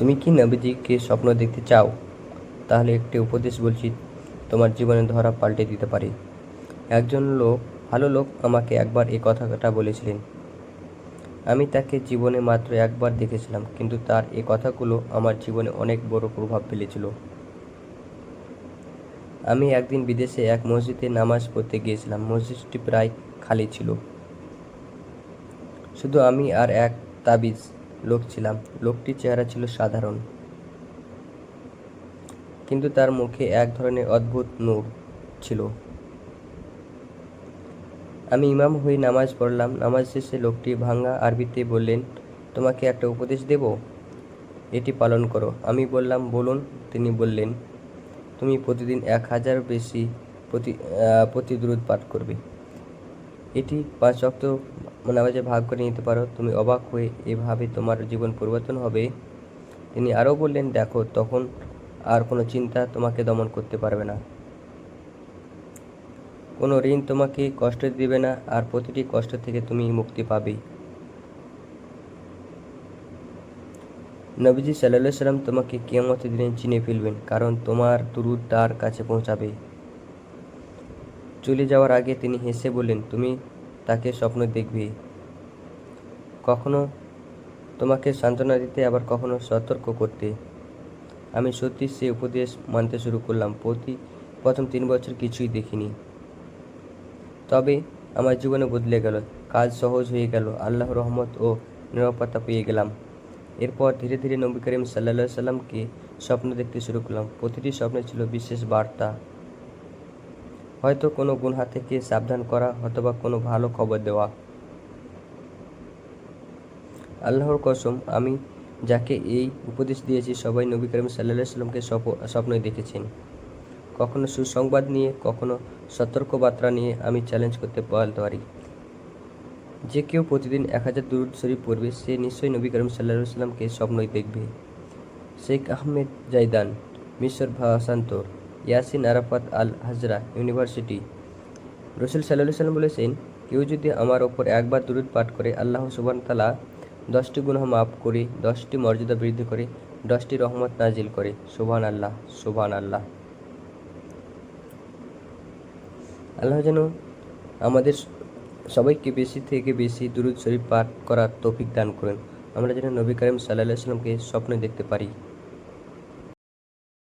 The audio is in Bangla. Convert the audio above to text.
তুমি কি নবীজিকে স্বপ্ন দেখতে চাও? তাহলে একটি উপদেশ বলছি, তোমার জীবনে ধরা পাল্টে দিতে পারে। একজন লোক, ভালো লোক আমাকে একবার এই কথাটা বলেছিলেন। আমি তাকে জীবনে মাত্র একবার দেখেছিলাম, কিন্তু তার এই কথাগুলো আমার জীবনে অনেক বড় প্রভাব ফেলেছিল। আমি একদিন বিদেশে এক মসজিদে নামাজ পড়তে গিয়েছিলাম, মসজিদটি প্রায় খালি ছিল। শুধু আমি আর এক তাবিজ লোক ছিলাম। লোকটির চেহারা ছিল সাধারণ। কিন্তু তার মুখে এক ধরনের অদ্ভুত নূর ছিল। আমি ইমাম হয়ে নামাজ পড়লাম। নামাজ শেষে লোকটি ভাঙ্গা আরবিতে বললেন তোমাকে একটা উপদেশ দেব? এটি পালন করো। আমি বললাম বলুন। তিনি বললেন তুমি প্রতিদিন এক হাজার বেশি প্রতি আহ, প্রতি দূরত পাঠ করবে। এটি পাঁচ অক্ত নামাজে ভাগ করে নিতে পারো। তুমি অবাক হয়ে এভাবে তোমার জীবন পরিবর্তন হবে। তিনি আরও বললেন, দেখো, তখন আর কোনো চিন্তা তোমাকে দমন করতে পারবে না। কোনো ঋণ তোমাকে কষ্ট দেবে না, আর প্রতিটি কষ্ট থেকে তুমি মুক্তি পাবে। নবীজি সাল্লাহ সাল্লাম তোমাকে কিয়ামতের দিনে চিনে ফেলবেন, কারণ তোমার তুরুদ তার কাছে পৌঁছাবে। চলে যাওয়ার আগে তিনি হেসে বললেন, তুমি তাকে স্বপ্ন দেখবে। কখনো তোমাকে সান্ত্বনা দিতে, আবার কখনো সতর্ক করতে। আমি সত্যি সে উপদেশ মানতে শুরু করলাম। প্রতি প্রথম তিন বছর কিছুই দেখিনি। তবে আমার জীবনে বদলে গেল। কাজ সহজ হয়ে গেল। আল্লাহ রহমত ও নিরাপত্তা পেয়ে গেলাম। এরপর ধীরে ধীরে নবী করিম সাল্লা সাল্লামকে স্বপ্ন দেখতে শুরু করলাম। প্রতিটি স্বপ্নে ছিল বিশেষ বার্তা। হয়তো কোনো গুনহা থেকে সাবধান করা অথবা কোনো ভালো খবর দেওয়া। আল্লাহর কসম, আমি যাকে এই উপদেশ দিয়েছি সবাই নবী করিম সাল্লাহ সাল্লামকে স্বপ- স্বপ্নই দেখেছেন। কখনো সুসংবাদ নিয়ে, কখনো সতর্কবার্তা নিয়ে আমি চ্যালেঞ্জ করতে পারি। যে কেউ প্রতিদিন এক হাজার দুরুদ শরীফ পড়বে, সে নিশ্চয়ই নবী করিম সাল্লাহ সাল্লামকে স্বপ্নই দেখবে। শেখ আহমেদ জাইদান মিশর ভাষান্তর। ইয়াসিন আরাফাত আল হাজরা ইউনিভার্সিটি। রসুল সাল্লাহ সাল্লাম বলেছেন, কেউ যদি আমার ওপর একবার দুরুদ পাঠ করে, আল্লাহ সুবান তালা দশটি গুনাহ মাফ করে, দশটি মর্যাদা বৃদ্ধি করে, দশটি রহমত নাজিল করে। সুবহান আল্লাহ সুবহান আল্লাহ আল্লাহ যেন আমাদের সবাইকে বেশি থেকে বেশি দুরুদ শরীফ পাঠ করার তৌফিক দান করেন। আমরা যেন নবী করিম সাল্লাহ সাল্লামকে স্বপ্নে দেখতে পারি।